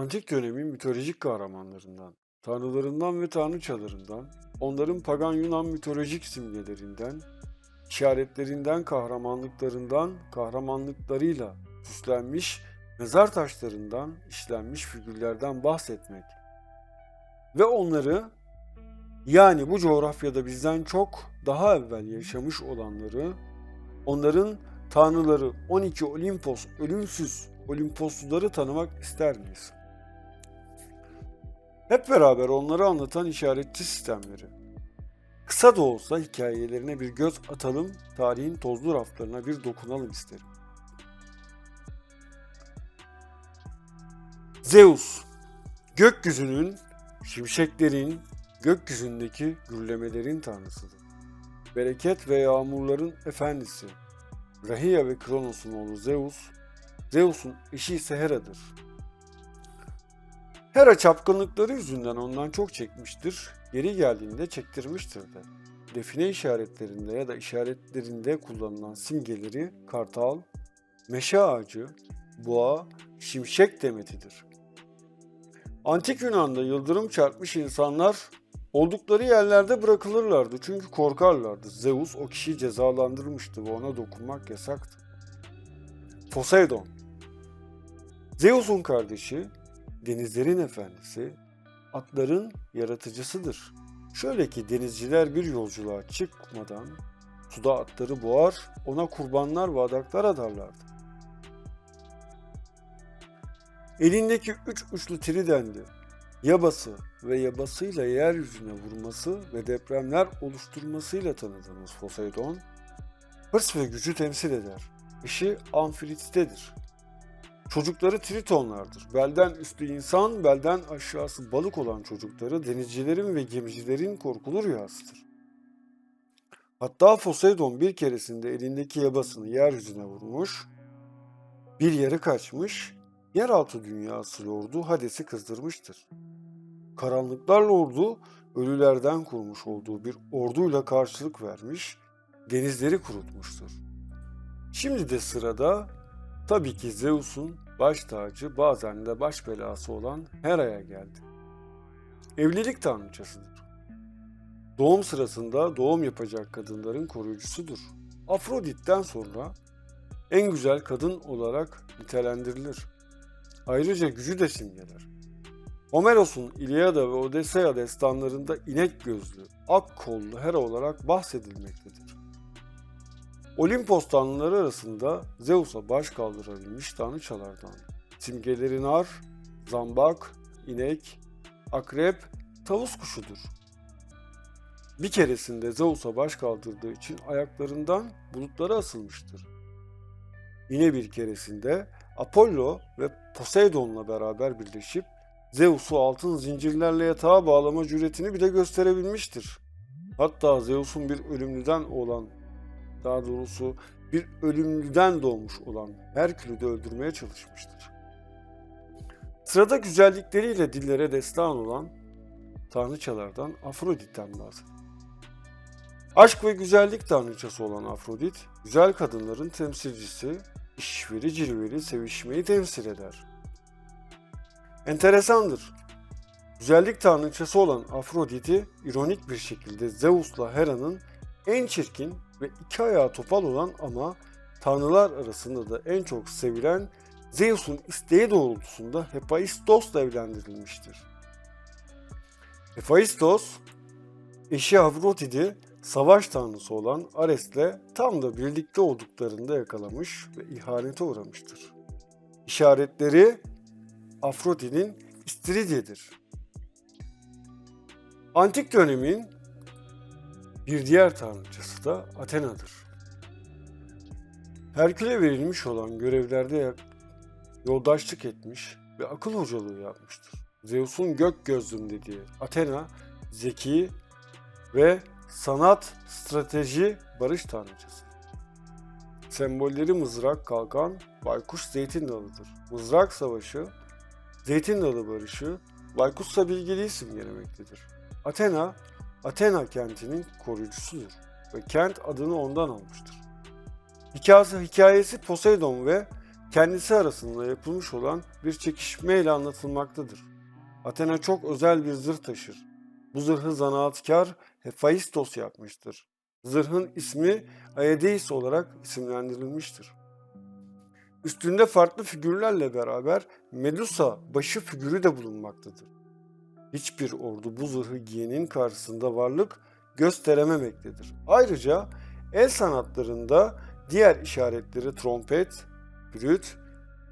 Antik dönemin mitolojik kahramanlarından, tanrılarından ve tanrıçalarından, onların pagan Yunan mitolojik simgelerinden, işaretlerinden, kahramanlıklarından, kahramanlıklarıyla süslenmiş mezar taşlarından işlenmiş figürlerden bahsetmek ve onları yani bu coğrafyada bizden çok daha evvel yaşamış olanları, onların tanrıları 12 Olimpos, ölümsüz Olimposluları tanımak ister miyiz? Hep beraber onları anlatan işaretçi sistemleri. Kısa da olsa hikayelerine bir göz atalım, tarihin tozlu raflarına bir dokunalım isterim. Zeus, gökyüzünün, şimşeklerin, gökyüzündeki gürlemelerin tanrısıdır. Bereket ve yağmurların efendisi. Rahia ve Kronos'un oğlu Zeus, Zeus'un eşi ise Hera'dır. Hera çapkınlıkları yüzünden ondan çok çekmiştir, geri geldiğinde çektirmiştir de. Define işaretlerinde ya da işaretlerinde kullanılan simgeleri kartal, meşe ağacı, boğa, şimşek demetidir. Antik Yunan'da yıldırım çarpmış insanlar oldukları yerlerde bırakılırlardı çünkü korkarlardı. Zeus o kişiyi cezalandırmıştı ve ona dokunmak yasaktı. Poseidon Zeus'un kardeşi, denizlerin efendisi, atların yaratıcısıdır. Şöyle ki denizciler bir yolculuğa çıkmadan suda atları boğar, ona kurbanlar ve adaklar adarlardı. Elindeki üç uçlu tridendi. Yabası ve yabasıyla yeryüzüne vurması ve depremler oluşturmasıyla tanıdığımız Poseidon, hırs ve gücü temsil eder. Eşi Amfilitte'dir. Çocukları Tritonlardır. Belden üstü insan, belden aşağısı balık olan çocukları denizcilerin ve gemicilerin korkulu rüyasıdır. Hatta Poseidon bir keresinde elindeki yabasını yeryüzüne vurmuş, bir yere kaçmış, yeraltı dünyası lordu Hades'i kızdırmıştır. Karanlıklar lordu ölülerden kurmuş olduğu bir orduyla karşılık vermiş, denizleri kurutmuştur. Şimdi de sırada tabii ki Zeus'un baş tacı bazen de baş belası olan Hera'ya geldi. Evlilik tanrıçasıdır. Doğum sırasında doğum yapacak kadınların koruyucusudur. Afrodit'ten sonra en güzel kadın olarak nitelendirilir. Ayrıca gücü de simgeler. Homeros'un İlyada ve Odesea destanlarında inek gözlü, ak kollu Hera olarak bahsedilmektedir. Olimpos tanrıları arasında Zeus'a baş kaldırabilmiş tanrıçalardan. Simgeleri nar, zambak, inek, akrep, tavus kuşudur. Bir keresinde Zeus'a baş kaldırdığı için ayaklarından bulutlara asılmıştır. Yine bir keresinde Apollo ve Poseidon'la beraber birleşip Zeus'u altın zincirlerle yatağa bağlama cüretini bile gösterebilmiştir. Hatta Zeus'un bir ölümlüden olan, daha doğrusu bir ölümlüden doğmuş olan Herkül'ü de öldürmeye çalışmıştır. Sırada güzellikleriyle dillere destan olan tanrıçalardan Afrodit'ten bahsedelim. Aşk ve güzellik tanrıçası olan Afrodit, güzel kadınların temsilcisi, işveri cilveli sevişmeyi temsil eder. Enteresandır. Güzellik tanrıçası olan Afrodit'i ironik bir şekilde Zeus'la Hera'nın en çirkin ve iki ayağı topal olan ama tanrılar arasında da en çok sevilen Zeus'un isteği doğrultusunda Hephaistos'la evlendirilmiştir. Hephaistos, eşi Afrodit'i savaş tanrısı olan Ares'le tam da birlikte olduklarında yakalamış ve ihanete uğramıştır. İşaretleri Afrodit'in istiridyedir. Antik dönemin bir diğer tanrıçası da Athena'dır. Herkül'e verilmiş olan görevlerde yoldaşlık etmiş ve akıl hocalığı yapmıştır. Zeus'un gök gözlüm dediği Athena zeki ve sanat, strateji, barış tanrıçası. Sembolleri mızrak, kalkan, baykuş, zeytin dalıdır. Mızrak savaşı, zeytin dalı barışı, baykuşsa bilgeliği simgelemektedir. Athena, Athena kentinin koruyucusudur ve kent adını ondan almıştır. Hikayesi, hikayesi Poseidon ve kendisi arasında yapılmış olan bir çekişmeyle anlatılmaktadır. Athena çok özel bir zırh taşır. Bu zırhı zanaatkar Hephaistos yapmıştır. Zırhın ismi Aedeis olarak isimlendirilmiştir. Üstünde farklı figürlerle beraber Medusa başı figürü de bulunmaktadır. Hiçbir ordu bu zırhı giyenin karşısında varlık gösterememektedir. Ayrıca el sanatlarında diğer işaretleri trompet, brüt,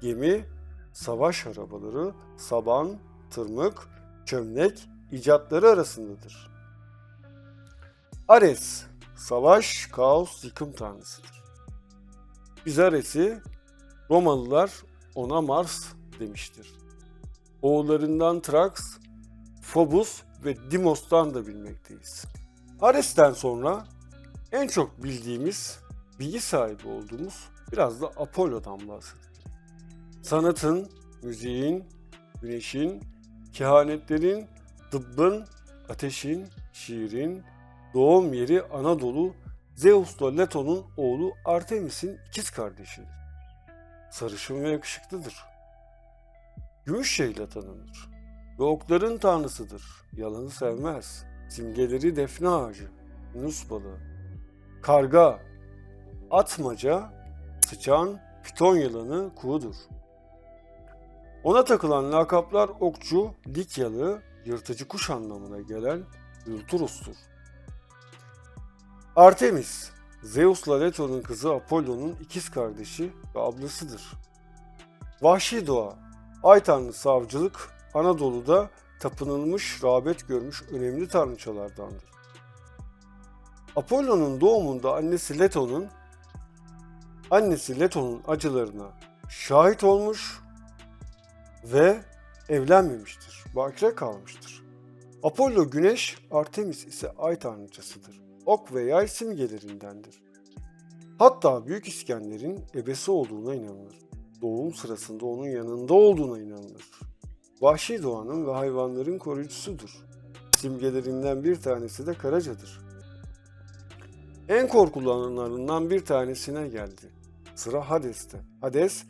gemi, savaş arabaları, saban, tırmık, çömlek icatları arasındadır. Ares, savaş, kaos, yıkım tanrısıdır. Biz Ares'i Romalılar ona Mars demiştir. Oğullarından Trax, Phobos ve Dimos'tan da bilmekteyiz. Ares'ten sonra en çok bildiğimiz, bilgi sahibi olduğumuz biraz da Apollo'dan bahsedelim. Sanatın, müziğin, güneşin, kehanetlerin, tıbbın, ateşin, şiirin, doğum yeri Anadolu, Zeus'la Leto'nun oğlu Artemis'in ikiz kardeşidir. Sarışın ve yakışıklıdır. Gümüş şeyle tanınır ve okların tanrısıdır. Yalanı sevmez. Simgeleri defne ağacı, yunus balığı, karga, atmaca, sıçan, piton yılanı, kuğudur. Ona takılan lakaplar okçu, likyalı, yırtıcı kuş anlamına gelen Ülturus'tur. Artemis, Zeus'la Leto'nun kızı Apollo'nun ikiz kardeşi ve ablasıdır. Vahşi doğa, ay tanrısı avcılık, Anadolu'da tapınılmış, rağbet görmüş önemli tanrıçalardandır. Apollo'nun doğumunda annesi Leto'nun annesi Leto'nun acılarına şahit olmuş ve evlenmemiştir. Bakire kalmıştır. Apollo güneş, Artemis ise ay tanrıçasıdır. Ok ve yay simgelerindendir. Hatta Büyük İskender'in ebesi olduğuna inanılır. Doğum sırasında onun yanında olduğuna inanılır. Vahşi doğanın ve hayvanların koruyucusudur. Simgelerinden bir tanesi de Karaca'dır. En korkulanlarından bir tanesine geldi. Sıra Hades'te. Hades,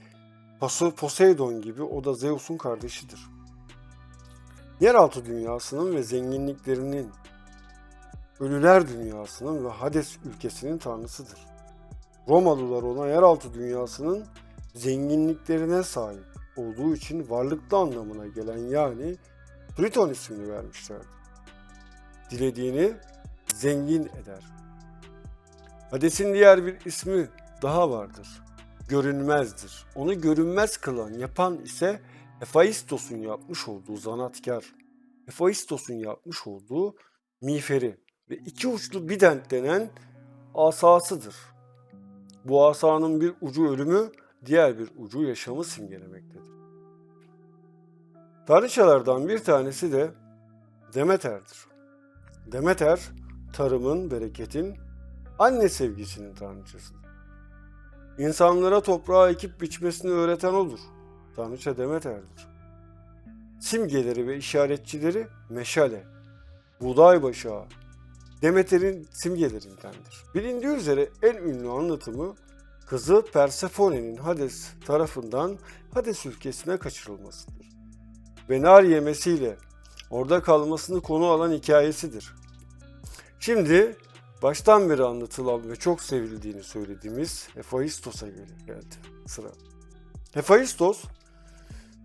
Pos- Poseidon gibi o da Zeus'un kardeşidir. Yeraltı dünyasının ve zenginliklerinin, ölüler dünyasının ve Hades ülkesinin tanrısıdır. Romalılar ona yeraltı dünyasının zenginliklerine sahip olduğu için varlıklı anlamına gelen yani Plüton ismini vermişlerdir. Dilediğini zengin eder. Hades'in diğer bir ismi daha vardır. Görünmezdir. Onu görünmez kılan, yapan ise Hephaistos'un yapmış olduğu zanatkar. Hephaistos'un yapmış olduğu miğferi ve iki uçlu bident denen asasıdır. Bu asanın bir ucu ölümü, diğer bir ucu yaşamı simgelemektedir. Tanrıçalardan bir tanesi de Demeter'dir. Demeter, tarımın, bereketin, anne sevgisinin tanrıçasıdır. İnsanlara toprağı ekip biçmesini öğreten odur. Tanrıça Demeter'dir. Simgeleri ve işaretçileri meşale, buğday başağı, Demeter'in simgelerindendir. Bilindiği üzere en ünlü anlatımı kızı Persephone'nin Hades tarafından Hades ülkesine kaçırılmasıdır. Ve nar yemesiyle orada kalmasını konu alan hikayesidir. Şimdi baştan beri anlatılan ve çok sevildiğini söylediğimiz Hephaistos'a geldi sıra. Hephaistos,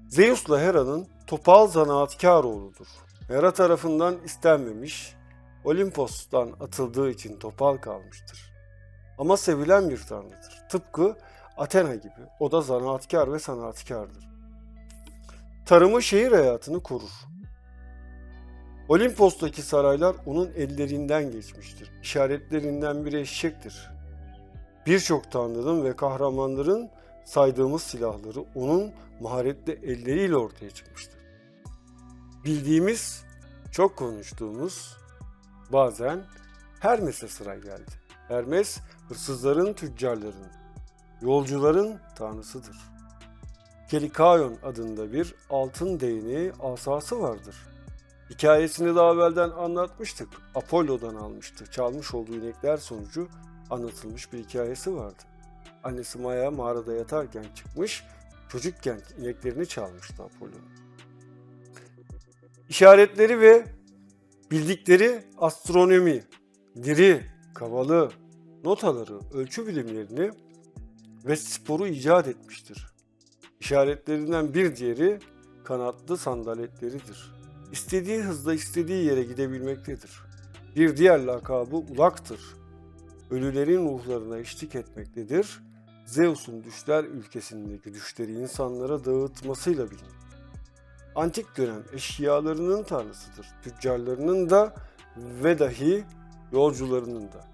Zeus'la Hera'nın topal zanaatkar oğludur. Hera tarafından istenmemiş, Olimpos'tan atıldığı için topal kalmıştır. Ama sevilen bir tanrıdır. Tıpkı Athena gibi. O da zanaatkar ve sanatkardır. Tarımı şehir hayatını korur. Olimpos'taki saraylar onun ellerinden geçmiştir. İşaretlerinden biri eşektir. Birçok tanrının ve kahramanların saydığımız silahları onun maharetli elleriyle ortaya çıkmıştır. Bildiğimiz, çok konuştuğumuz, bazen Hermes'e sıra geldi. Hermes, hırsızların, tüccarların, yolcuların tanrısıdır. Kelikaion adında bir altın değneği asası vardır. Hikayesini daha evvelden anlatmıştık. Apollo'dan almıştı. Çalmış olduğu inekler sonucu anlatılmış bir hikayesi vardı. Annesi Maya mağarada yatarken çıkmış, çocukken ineklerini çalmıştı Apollon. İşaretleri ve bildikleri astronomi, diri, kavalı, notaları, ölçü bilimlerini ve sporu icat etmiştir. İşaretlerinden bir diğeri kanatlı sandaletleridir. İstediği hızda istediği yere gidebilmektedir. Bir diğer lakabı Ulak'tır. Ölülerin ruhlarına eşlik etmektedir. Zeus'un düşler ülkesindeki düşleri insanlara dağıtmasıyla bilinir. Antik dönem eşyalarının tanrısıdır. Tüccarlarının da ve dahi yolcularının da.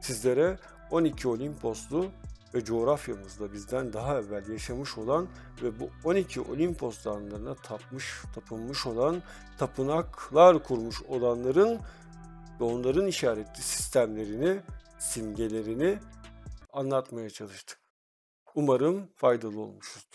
Sizlere 12 Olimposlu ve coğrafyamızda bizden daha evvel yaşamış olan ve bu 12 Olimpos dağlarına tapmış, tapınmış olan, tapınaklar kurmuş olanların ve onların işaretli sistemlerini, simgelerini anlatmaya çalıştık. Umarım faydalı olmuşuzdur.